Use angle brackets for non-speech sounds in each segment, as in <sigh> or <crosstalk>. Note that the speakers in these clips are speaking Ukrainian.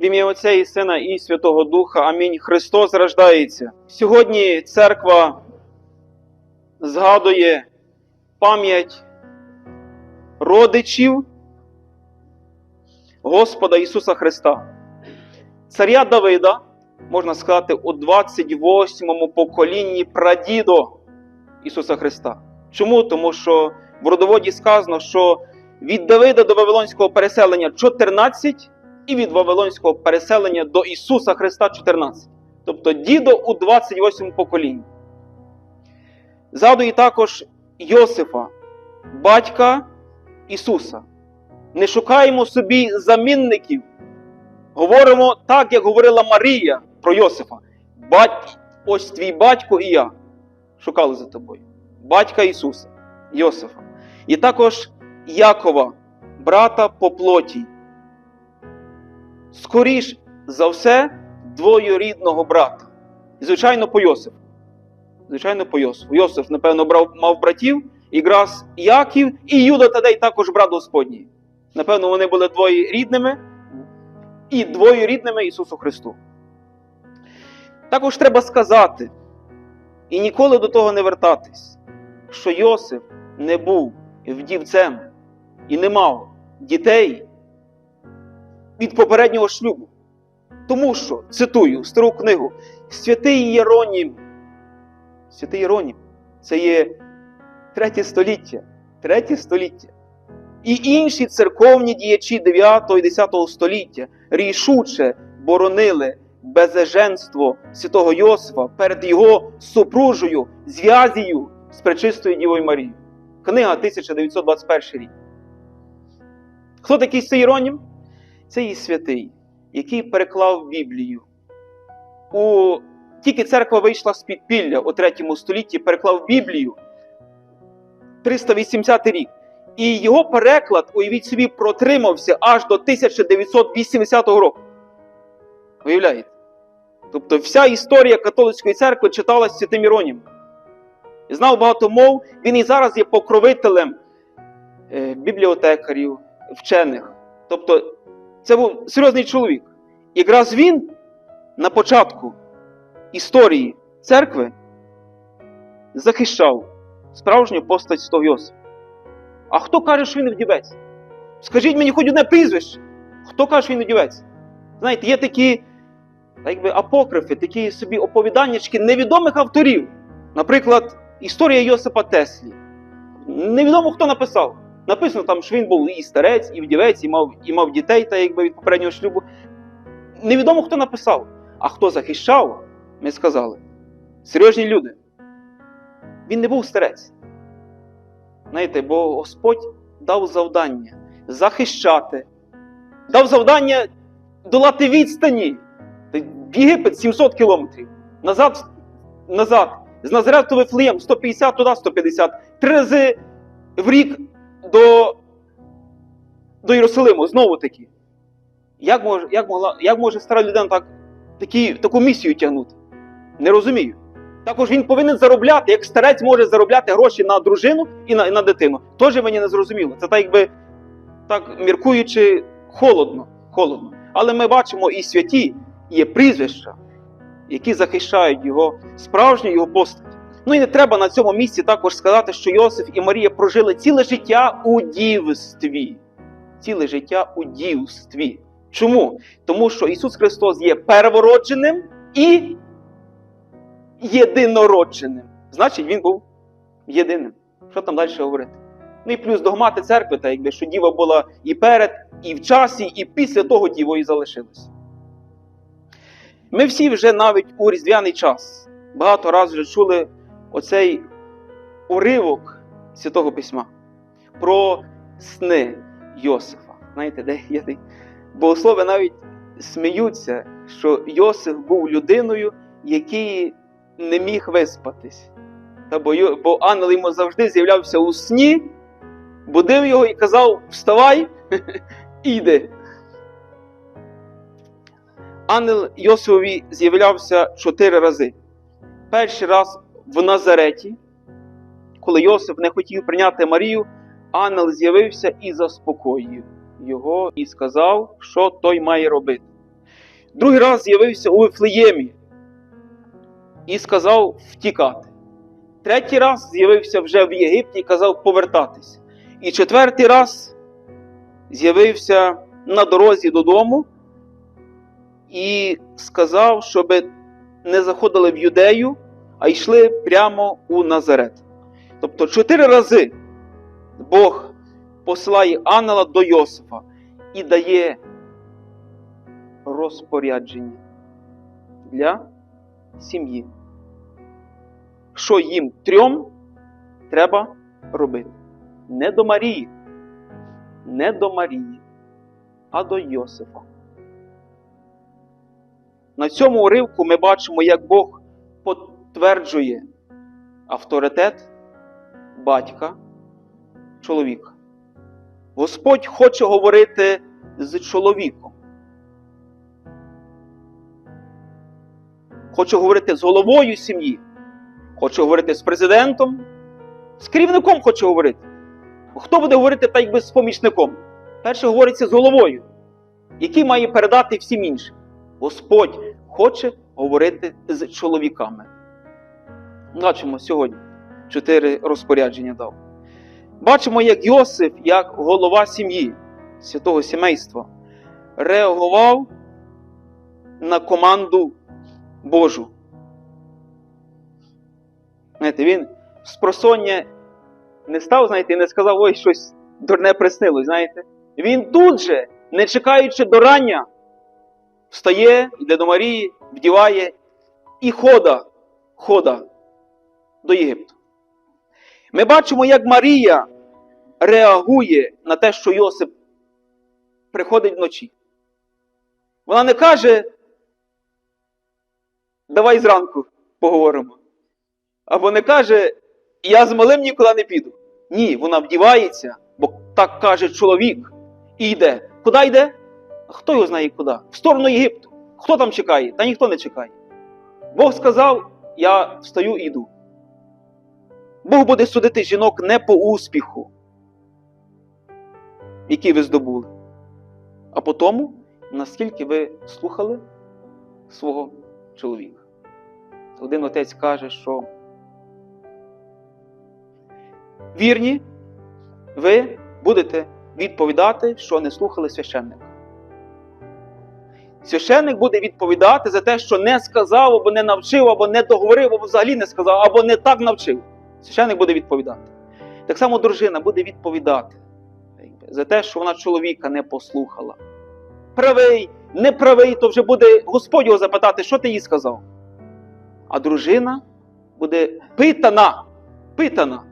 В ім'я Отця і Сина і Святого Духа. Амінь. Христос рождається. Сьогодні церква згадує пам'ять родичів Господа Ісуса Христа. Царя Давида, можна сказати, у 28-му поколінні прадідо Ісуса Христа. Чому? Тому що в родоводі сказано, що від Давида до Вавилонського переселення 14 і від Вавилонського переселення до Ісуса Христа 14. Тобто дідо у 28 поколінні. Згадує також Йосифа, батька Ісуса. Не шукаємо собі замінників. Говоримо так, як говорила Марія про Йосифа. Ось твій батько і я шукали за тобою. Батька Ісуса, Йосифа. І також Якова, брата по плоті. Скоріш за все, двоюрідного брата. І, звичайно, по Йосифу. Звичайно, по Йосифу. Йосиф, напевно, брав, мав братів, якраз Яків і Юда Тадей також брат Господній. Напевно, вони були двоєрідними і двоюрідними Ісусу Христу. Також треба сказати, і ніколи до того не вертатись, що Йосиф не був вдівцем і не мав дітей від попереднього шлюбу. Тому що, цитую стару книгу, святий Єронім, святий Єронім, це є третє століття, третє століття. І інші церковні діячі 9 і 10 століття рішуче боронили безеженство святого Йосифа перед його супружою, зв'язію з пречистою Дівою Марією. Книга 1921 рік. Хто такий цей Іронім? Це є святий, який переклав Біблію. У... Тільки церква вийшла з підпілля у 3 столітті, переклав Біблію 380 рік. І його переклад, уявіть собі, протримався аж до 1980 року. Уявляєте? Тобто вся історія католицької церкви читалась святим Іронім. Знав багато мов, він і зараз є покровителем е, бібліотекарів, вчених. Тобто, це був серйозний чоловік. Якраз він на початку історії церкви захищав справжню постать святого Йосифа. А хто каже, що він вдівець? Скажіть мені хоч одне прізвище. Хто каже, що він вдівець? Знаєте, є такі якби, апокрифи, такі собі оповіданнячки невідомих авторів. Наприклад, історія Йосипа Теслі. Невідомо хто написав. Написано там, що він був і старець, і вдівець, і мав, і мав дітей, та якби від попереднього шлюбу. Невідомо хто написав. А хто захищав, ми сказали. Серйозні люди. Він не був старець. Знаєте, бо Господь дав завдання захищати, дав завдання долати відстані. В Єгипет 700 кілометрів. Назад, назад. З Назарету Вифлеєм 150 туди, 150. Три рази в рік до, до Єрусалиму, знову таки. Як може, як могла, як може стара людина так, такі, таку місію тягнути? Не розумію. Також він повинен заробляти, як старець може заробляти гроші на дружину і на, і на дитину. Теж мені не зрозуміло. Це так, якби так міркуючи холодно, холодно. Але ми бачимо і святі, є прізвища, які захищають його справжню його постать. Ну і не треба на цьому місці також сказати, що Йосиф і Марія прожили ціле життя у дівстві. Ціле життя у дівстві. Чому? Тому що Ісус Христос є первородженим і єдинородженим. Значить, Він був єдиним. Що там далі говорити? Ну і плюс догмати церкви, та якби що діва була і перед, і в часі, і після того дівою залишилась. Ми всі вже навіть у різдвяний час багато разів чули оцей уривок Святого Письма про сни Йосифа. Знаєте, де є? Богослови навіть сміються, що Йосиф був людиною, який не міг виспатись. Та бо, бо ангел йому завжди з'являвся у сні, будив його і казав: Вставай, <laughs> іди. Ангел Йосифові з'являвся чотири рази. Перший раз в Назареті, коли Йосиф не хотів прийняти Марію, ангел з'явився і заспокоїв його і сказав, що той має робити. другий раз з'явився у Вифлеємі і сказав втікати. Третій раз з'явився вже в Єгипті і казав повертатись. І четвертий раз з'явився на дорозі додому і сказав, щоб не заходили в юдею, а йшли прямо у Назарет. Тобто чотири рази Бог посилає ангела до Йосифа і дає розпорядження для сім'ї. Що їм трьом треба робити? Не до Марії, не до Марії, а до Йосифа. На цьому уривку ми бачимо, як Бог підтверджує авторитет батька чоловіка. Господь хоче говорити з чоловіком. Хоче говорити з головою сім'ї, хоче говорити з президентом, з керівником хоче говорити. Хто буде говорити так якби з помічником? Перше говориться з головою, який має передати всім іншим. Господь хоче говорити з чоловіками. Бачимо сьогодні чотири розпорядження дав. Бачимо, як Йосиф, як голова сім'ї, святого сімейства, реагував на команду Божу. Знаєте, він з просоння не став, знаєте, і не сказав, ой, щось дурне приснилось, знаєте. Він тут же, не чекаючи до рання, встає, йде до Марії, вдіває і хода, хода до Єгипту. Ми бачимо, як Марія реагує на те, що Йосип приходить вночі. Вона не каже, давай зранку поговоримо. Або не каже, я з малим нікуди не піду. Ні, вона вдівається, бо так каже чоловік, і йде. Куди йде? Хто його знає куди? В сторону Єгипту. Хто там чекає? Та ніхто не чекає. Бог сказав, я встаю і йду. Бог буде судити жінок не по успіху, який ви здобули, а по тому, наскільки ви слухали свого чоловіка. Один отець каже, що вірні, ви будете відповідати, що не слухали священника. Священник буде відповідати за те, що не сказав, або не навчив, або не договорив, або взагалі не сказав, або не так навчив. Священник буде відповідати. Так само дружина буде відповідати за те, що вона чоловіка не послухала. Правий, неправий, то вже буде Господь його запитати, що ти їй сказав. А дружина буде питана, питана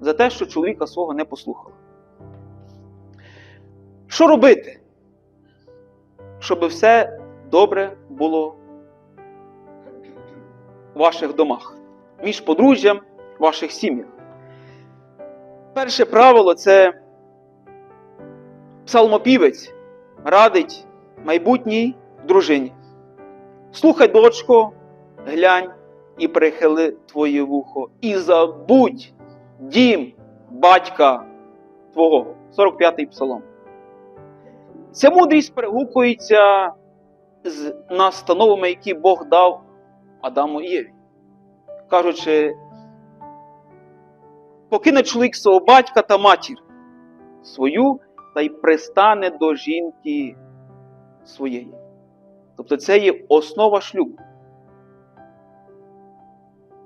за те, що чоловіка свого не послухала. Що робити? Щоб все добре було в ваших домах, між подружжям, ваших сім'ях. Перше правило це псалмопівець радить майбутній дружині. Слухай, дочко, глянь і прихили твоє вухо, і забудь дім батька твого. 45-й псалом. Ця мудрість перегукується з настановами, які Бог дав Адаму і Єві. Кажучи, покине чоловік свого батька та матір свою та й пристане до жінки своєї. Тобто це є основа шлюбу.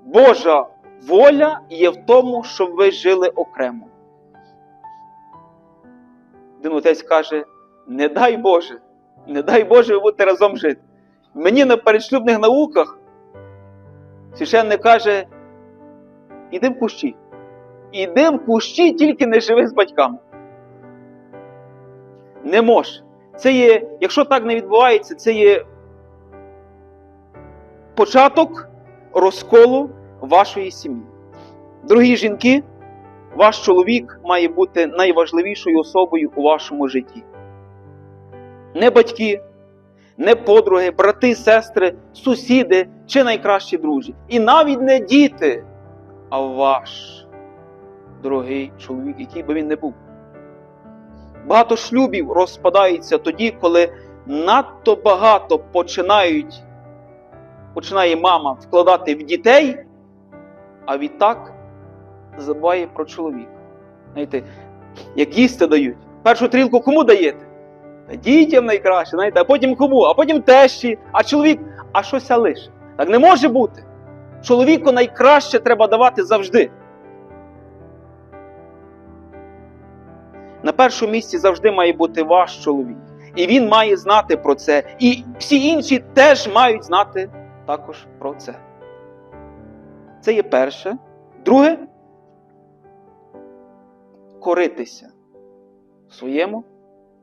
Божа воля є в тому, щоб ви жили окремо. Один отець каже, не дай Боже, не дай Боже ви будете разом жити. Мені на передшлюбних науках священник каже, іди в кущі. Іди в кущі, тільки не живи з батьками. Не може. Це є, якщо так не відбувається, це є початок розколу вашої сім'ї. Дорогі жінки, ваш чоловік має бути найважливішою особою у вашому житті. Не батьки, не подруги, брати, сестри, сусіди чи найкращі друзі. І навіть не діти, а ваш дорогий чоловік, який би він не був. Багато шлюбів розпадається тоді, коли надто багато починають, починає мама вкладати в дітей, а відтак забуває про чоловіка. Знаєте, як їсти дають. Першу трілку кому даєте? Дітям найкраще, знаєте, а потім кому? А потім тещі, а чоловік, а щося лише. Так не може бути. Чоловіку найкраще треба давати завжди. На першому місці завжди має бути ваш чоловік. І він має знати про це. І всі інші теж мають знати також про це. Це є перше. Друге коритися своєму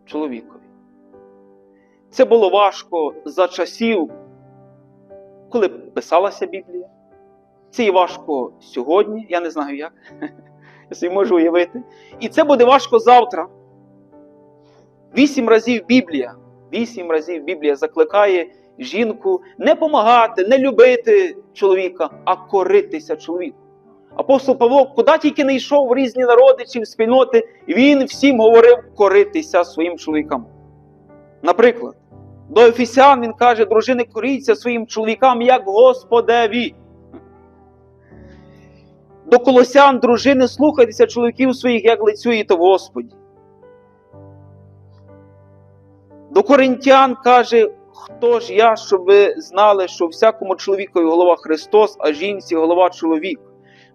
чоловікові. Це було важко за часів, коли писалася Біблія. Це і важко сьогодні, я не знаю як. Я собі можу уявити. І це буде важко завтра. Вісім разів Біблія, вісім разів Біблія закликає жінку не помагати, не любити чоловіка, а коритися чоловіку. Апостол Павло, куди тільки не йшов в різні народи чи в спільноти, він всім говорив коритися своїм чоловікам. Наприклад, до Ефесян він каже, дружини, коріться своїм чоловікам, як Господеві. До колосян, дружини, слухайтеся чоловіків своїх, як лицюєте в Господі. До коринтян каже, хто ж я, щоб ви знали, що всякому чоловікові голова Христос, а жінці голова чоловік.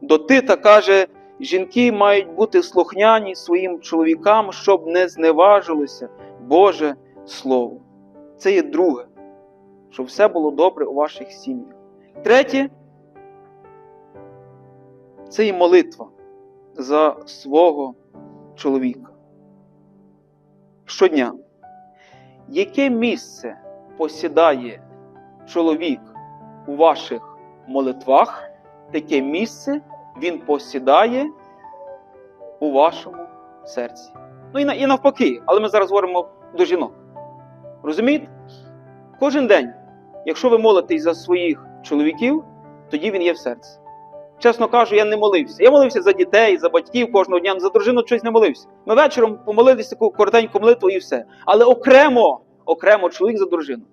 До Тита каже, жінки мають бути слухняні своїм чоловікам, щоб не зневажилося Боже Слово. Це є друге, щоб все було добре у ваших сім'ях. Третє це і молитва за свого чоловіка. Щодня. Яке місце посідає чоловік у ваших молитвах, таке місце він посідає у вашому серці. Ну і, навпаки, але ми зараз говоримо до жінок. Розумієте? Кожен день, якщо ви молитесь за своїх чоловіків, тоді він є в серці. Чесно кажу, я не молився. Я молився за дітей, за батьків кожного дня, за дружину щось не молився. Ми вечором помолилися таку коротеньку молитву і все. Але окремо, окремо чоловік за дружину.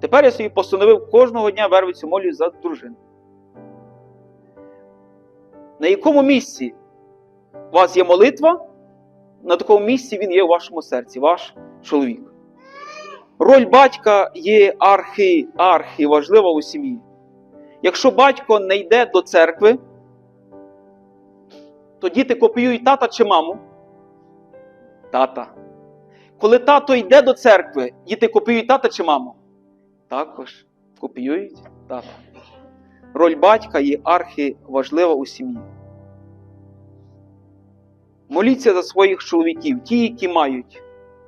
Тепер я собі постановив кожного дня вервицю молюсь за дружину. На якому місці у вас є молитва, на такому місці він є у вашому серці, ваш чоловік. Роль батька є архи, архи важлива у сім'ї. Якщо батько не йде до церкви, то діти копіюють тата чи маму? Тата. Коли тато йде до церкви, діти копіюють тата чи маму? Також копіюють тата. Роль батька є архи важлива у сім'ї. Моліться за своїх чоловіків, ті, які мають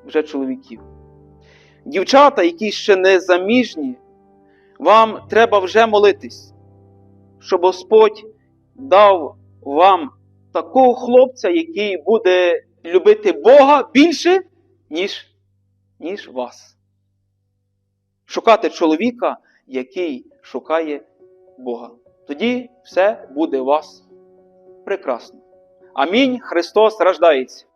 вже чоловіків. Дівчата, які ще не заміжні, вам треба вже молитись, щоб Господь дав вам такого хлопця, який буде любити Бога більше, ніж, ніж вас. Шукати чоловіка, який шукає Бога. Тоді все буде у вас прекрасно. Амінь. Христос рождається.